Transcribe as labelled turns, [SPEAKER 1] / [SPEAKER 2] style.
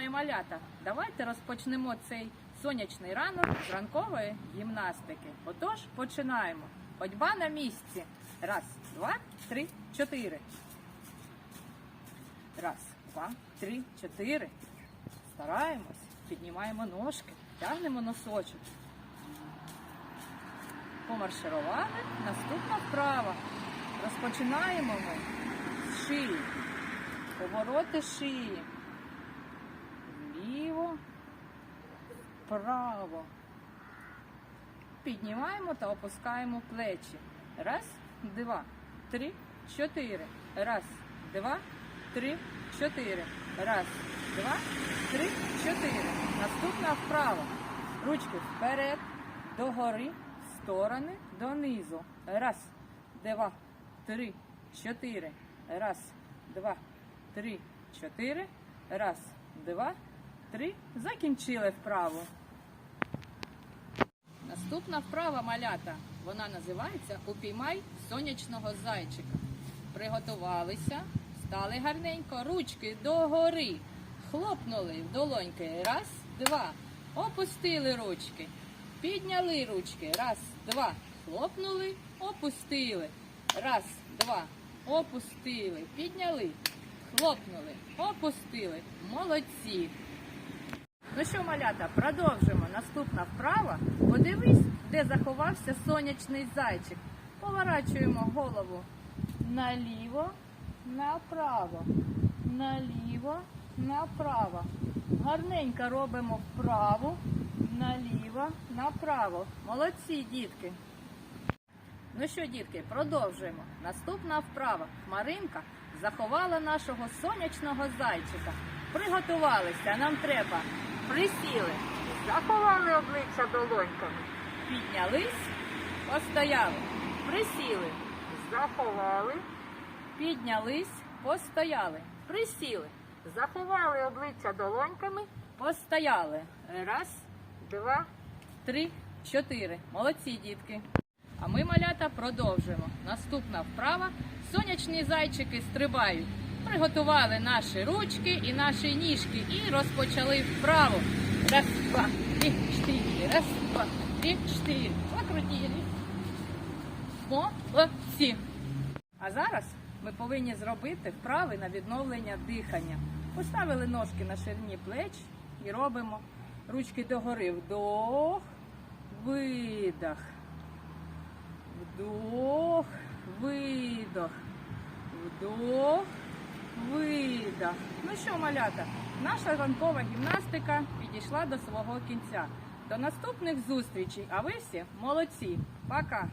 [SPEAKER 1] мої малята, давайте розпочнемо цей сонячний ранок з ранкової гімнастики. Отож, починаємо. Ходьба на місці. Раз, два, три, чотири. Раз, два, три, чотири. Стараємось, піднімаємо ножки, тягнемо носочок. Помарширували. Наступна вправа. Розпочинаємо ми з шиї. Повороти шиї. Вправо. Піднімаємо та опускаємо плечі. Раз, два, три, чотири. Раз, два, три, чотири. Раз, два, три, чотири. Наступна вправа. Ручки вперед, догори, сторони, донизу. Раз, два, три, чотири. Раз, два, три, чотири. Раз, два, три. Закінчили вправу. Наступна вправа малята. Вона називається Упіймай сонячного зайчика. Приготувалися, стали гарненько, ручки догори. Хлопнули в долоньки. Раз, два. Опустили ручки. Підняли ручки. Раз, два. Хлопнули, опустили. Раз, два. Опустили. Підняли. Хлопнули, опустили. Молодці. Ну що, малята, продовжимо. Наступна вправа. Подивись, де заховався сонячний зайчик. Поворачуємо голову наліво, направо, наліво, направо. Гарненько робимо вправо, наліво, направо. Молодці, дітки. Ну що, дітки, продовжуємо. Наступна вправа. Хмаринка заховала нашого сонячного зайчика. Приготувалися. Нам треба. Присіли, заховали обличчя долоньками. Піднялись, постояли. Присіли, заховали, піднялись, постояли. Присіли, заховали обличчя долоньками, постояли. Раз, два, три, чотири. Молодці, дітки. А ми, малята, продовжуємо. Наступна вправа. Сонячні зайчики стрибають. Приготували наші ручки і наші ніжки і розпочали вправу. Раз, два, три, чотири. Раз, два, три, чотири. Покрутили. Молодці. А зараз ми повинні зробити вправи на відновлення дихання. Поставили ножки на ширині плеч і робимо ручки догори. Вдох, видох. Вдох, видох. Вдох, видох. Ну що, малята, наша ранкова гімнастика підійшла до свого кінця. До наступних зустрічей, а ви всі молодці. Пока!